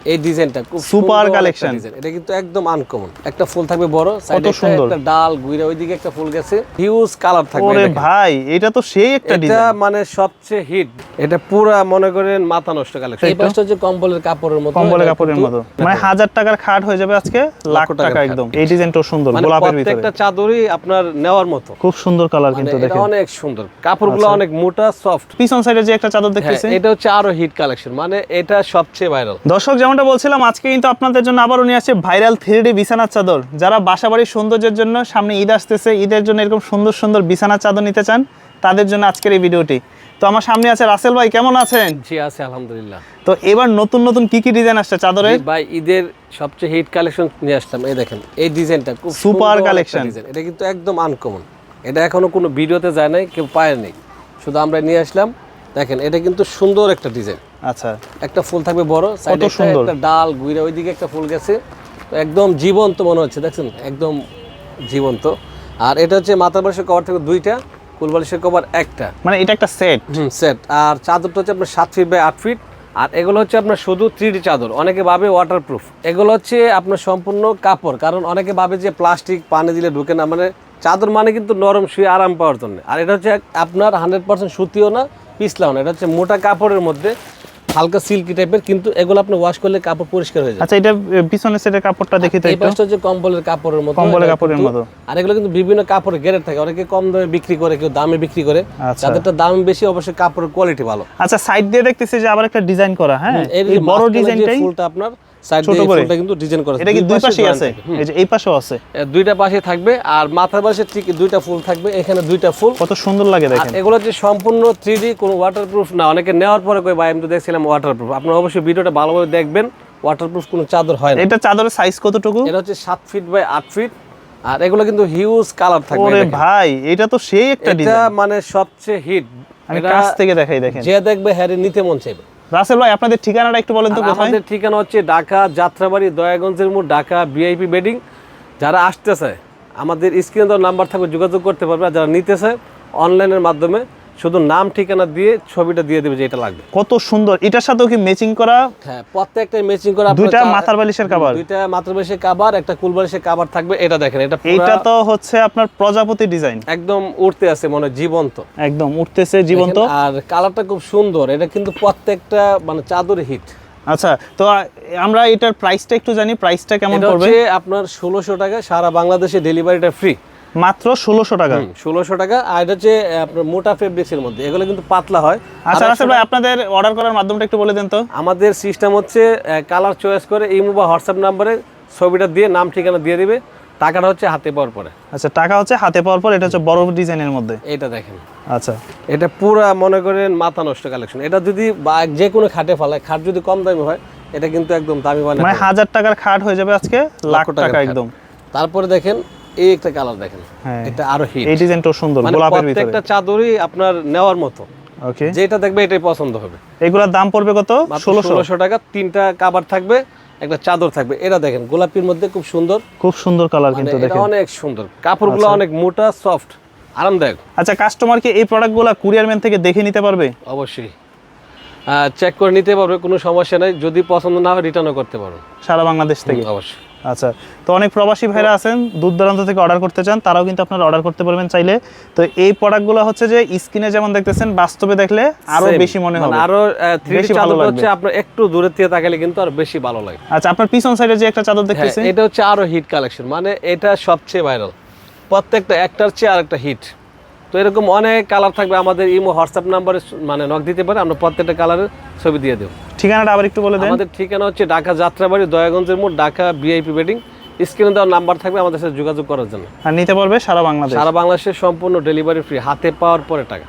এই ডিজাইনটা খুব collection। ডিজাইন। এটা কিন্তু একদম আনকমন একটা ফুল থাকবে বড় সাইডে সুন্দর। একটা ডাল গুইরা ওইদিকে একটা ফুল গেছে। হিউজ কালার থাকবে ওরে ভাই এটা তো সেই একটা এটা মানে সবচেয়ে হিট এটা পুরা মনে করেন মাথা নষ্ট কালেকশন এই পাশটা হচ্ছে কম্বলের কাপড়ের মতো। কম্বলের কাপড়ের মতো। মানে হাজার টাকার খাট হয়ে যাবে আজকে লাখ টাকা একদম। এই ডিজাইনটাও সুন্দর মানে গোলাপের ভিতরে। প্রত্যেকটা চাদরই আপনার নেওয়ার মতো। খুব সুন্দর কালার মানে কিন্তু এটা অনেক সুন্দর। কাপড়গুলো অনেক মোটা সফট পিছন সাইডে যে একটা চাদর দেখতেছি। এটা হচ্ছে আরও হিট কালেকশন মানে এটা সবচেয়ে ভাইরাল দর্শক যেমনটা বলছিলাম আজকে কিন্তু আপনাদের জন্য আবারও নিয়ে আসছে ভাইরাল থ্রি ডি বিছানার চাদর। যারা বাসাবাড়ির সৌন্দর্যের জন্য সামনে ঈদ আসতেছে ঈদের জন্য এরকম সুন্দর সুন্দর বিছানার চাদর নিতে চান তাদের জন্য আজকের এই ভিডিওটি। তো আমার সামনে আছে রাসেল ভাই কেমন আছেন? জি আছে আলহামদুলিল্লাহ। তো এবার নতুন নতুন কি কি ডিজাইন আসছে চাদরে? ভাই ঈদের সবচেয়ে হিট কালেকশন নিয়ে আসলাম। এই দেখেন এই ডিজাইনটা খুব সুপার। ডিজাইন এটা কিন্তু একদম আনকমন এটা এখনও কোনো ভিডিওতে যায় নাই কেউ পায়নি শুধু আমরা নিয়ে আসলাম দেখেন এটা কিন্তু সুন্দর একটা ডিজাইন। আচ্ছা। একটা ফুল থাকবে বড় সাইডে একটা সুন্দর। একটা ডাল গুইরা ওইদিকে একটা ফুল গেছে। তো একদম জীবন্ত মনে হচ্ছে দেখছেন? একদম জীবন্ত। আর এটা হচ্ছে মাথার বালিশের কভার থাকবে দুইটা কুল বালিশের কভার একটা। মানে এটা একটা সেট হুম সেট আর চাদরটা হচ্ছে আপনার সাত ফিট বাই আট ফিট আর এগুলো হচ্ছে আপনার শুধু থ্রি চাদর। অনেকে ভাবে ওয়াটারপ্রুফ এগুলো হচ্ছে আপনার সম্পূর্ণ কাপড়। কারণ অনেকে ভাবে যে প্লাস্টিক পানি দিলে ঢুকে না। মানে চাদর মানে কিন্তু নরম শুয়ে আরাম পাওয়ার জন্য। আর এটা হচ্ছে আপনার হান্ড্রেড পার্সেন্ট সুতিও না পিছলাও না এটা হচ্ছে মোটা কাপড়ের মধ্যে হালকা সিল্কি টাইপের কিন্তু এগুলো আপনি ওয়াশ করলে কাপড় পরিষ্কার হয়ে যায়। আচ্ছা এটা পিছনের সেটের কাপড়টা দেখি তো এই পাশটা হচ্ছে কম্বলের কাপড়ের মতো কম্বলের কাপড়ের মতো। আর এগুলো কিন্তু বিভিন্ন কাপড়ের গ্রেড থাকে অনেকে কম দামে বিক্রি করে কেউ দামে বিক্রি করে। আচ্ছা। যাদেরটা দাম বেশি অবশ্যই কাপড়ের কোয়ালিটি ভালো। আচ্ছা সাইড দিয়ে দেখতেছি যে আবার একটা ডিজাইন করা হ্যাঁ? এই বড় ডিজাইনটাই ফুলটা আপনার ছোট করে? কিন্তু ডিজাইন করা এটা কি দুই পাশে আছে? এই যে এই পাশেও আছে? দুইটা পাশে থাকবে আর মাথার পাশে ঠিক দুইটা ফুল থাকবে এখানে দুইটা ফুল। কত সুন্দর লাগে দেখেন। এগুলো যে সম্পূর্ণ থ্রি কোনো ওয়াটারপ্রুফ না অনেকে নেওয়ার পরে কই ভাই আমি তো দেখছিলাম ওয়াটারপ্রুফ আপনারা অবশ্যই ভিডিওটা ভালোভাবে দেখবেন ওয়াটারপ্রুফ কোনো চাদর হয় না। এটা চাদরের সাইজ কতটুকু? এটা হচ্ছে সাত ফিট বাই ফিট আর এগুলো কিন্তু হিউজ কালার থাকবে ওরে ভাই এটা তো সেই একটা এটা মানে সবচেয়ে হিট আমি কাছ থেকে দেখাই দেখেন। যে দেখবে হ্যারি নিতে মন চাইবে। রাসেল ভাই আপনাদের ঠিকানাটা একটু বলেন তো কোথায়? আমাদের ঠিকানা হচ্ছে ঢাকা যাত্রাবাড়ি দয়াগঞ্জের মোড় ঢাকা ভিআইপি বেডিং যারা আসতেছে আমাদের স্ক্রিনে দেওয়া নাম্বার থাকবে যোগাযোগ করতে পারবে। আর যারা নিতেছে অনলাইনের মাধ্যমে শুধু নাম ঠিকানা দিয়ে ছবিটা দিয়ে দেবে যে এটা লাগবে। কত সুন্দর। এটার সাথেও কি ম্যাচিং করা? হ্যাঁ প্রত্যেকটা ম্যাচিং করা। দুইটা মাথার বালিশের কাভার দুইটা মাথার বালিশের কাবার একটা কুল বালিশের কাবার থাকবে এটা দেখেন এটা পুরা এইটা তো হচ্ছে আপনার প্রজাপতি ডিজাইন একদম উঠতে আছে মনে জীবন্ত। একদম উঠতেছে জীবন্ত। আর কালারটা খুব সুন্দর এটা কিন্তু প্রত্যেকটা মানে চাদর হিট। আচ্ছা তো আমরা এটার প্রাইসটা একটু জানি প্রাইসটা কেমন এটা পড়বে? হচ্ছে আপনার ষোলোশো টাকা সারা বাংলাদেশে ডেলিভারিটা ফ্রি মাত্র ষোলোশো টাকা। ষোলোশো টাকা। আর এটা হচ্ছে আপনার মোটা ফেব্রিক্স এর মধ্যে। এগুলো কিন্তু পাতলা হয়। আচ্ছা রাসেল ভাই আপনাদের অর্ডার করার মাধ্যমটা একটু বলে দেন তো। আমাদের সিস্টেম হচ্ছে কালার চয়েস করে ইমো বা হোয়াটসঅ্যাপ নাম্বারে ছবিটা দিয়ে নাম ঠিকানা দিয়ে দিবে। টাকাটা হচ্ছে হাতে পাওয়ার পরে। আচ্ছা টাকা হচ্ছে হাতে পাওয়ার পর এটা হচ্ছে বড় ডিজাইনের মধ্যে। এটা দেখেন। আচ্ছা। এটা পুরা মনে করেন মাথা নষ্ট কালেকশন এটা যদি বা যে কোনো খাটে ফেলায় খাট যদি কম দামি হয় এটা কিন্তু একদম দামি মানে হাজার টাকার খাট হয়ে যাবে আজকে লাখ টাকা একদম। তারপরে দেখেন এই একটা কালার দেখেন। হ্যাঁ। এটা আরও হিট এই ডিজাইনটাও সুন্দর মানে গোলাপের ভিতরে। প্রত্যেকটা চাদরই আপনার নেওয়ার মতো। ওকে। যেটা দেখবে এটাই পছন্দ হবে। এগুলোর দাম পড়বে কত? ষোলোশো। ষোলোশো টাকা তিনটা কাবার থাকবে একটা চাদর থাকবে। এটা দেখেন গোলাপির মধ্যে খুব সুন্দর। খুব সুন্দর কালার মানে কিন্তু এটা দেখেন। অনেক সুন্দর। কাপড়গুলো অনেক মোটা সফট আরামদায়ক। আচ্ছা কাস্টমার কি এই প্রোডাক্টগুলো কুরিয়ার ম্যান থেকে দেখে নিতে পারবে? অবশ্যই। চেক করে নিতে পারবে কোনো সমস্যা নাই। যদি পছন্দ না হয় রিটার্নও করতে পারো। সারা বাংলাদেশ থেকে। অবশ্যই। আচ্ছা তো অনেক প্রবাসী ভাইরা আছেন দূর দূরান্ত থেকে অর্ডার করতে চান তারাও কিন্তু আপনারা অর্ডার করতে পারবেন চাইলে। তো এই প্রোডাক্টগুলো হচ্ছে যে স্ক্রিনে যেমন দেখতেছেন বাস্তবে দেখলে আরও বেশি মনে মানে হবে। আরও বেশি ভালো হচ্ছে আপনার একটু দূরের থেকে তাকালে কিন্তু আর বেশি ভালো লাগে। আচ্ছা আপনার পিছন সাইডে যে একটা চাদর হ্যাঁ, দেখতেছি। এটা হচ্ছে আরও হিট কালেকশন মানে এটা সবচেয়ে ভাইরাল প্রত্যেকটা একটার চেয়ে আরেকটা হিট তো এরকম অনেক কালার থাকবে আমাদের ইমো হোয়াটসঅ্যাপ নাম্বারে মানে নক দিতে পারে আমরা প্রত্যেকটা কালারের ছবি দিয়ে দেবো। ঠিকানাটা আবার একটু বলে দেন। আমাদের ঠিকানা হচ্ছে ঢাকা যাত্রাবাড়ি দয়াগঞ্জের মোড় ঢাকা ভিআইপি বেডিং। স্ক্রিনে দেওয়ার নাম্বার থাকবে আমাদের সাথে যোগাযোগ করার জন্য। আর নিতে পারবে সারা বাংলাদেশ। সারা বাংলাদেশে সম্পূর্ণ ডেলিভারি ফ্রি হাতে পাওয়ার পরে টাকা।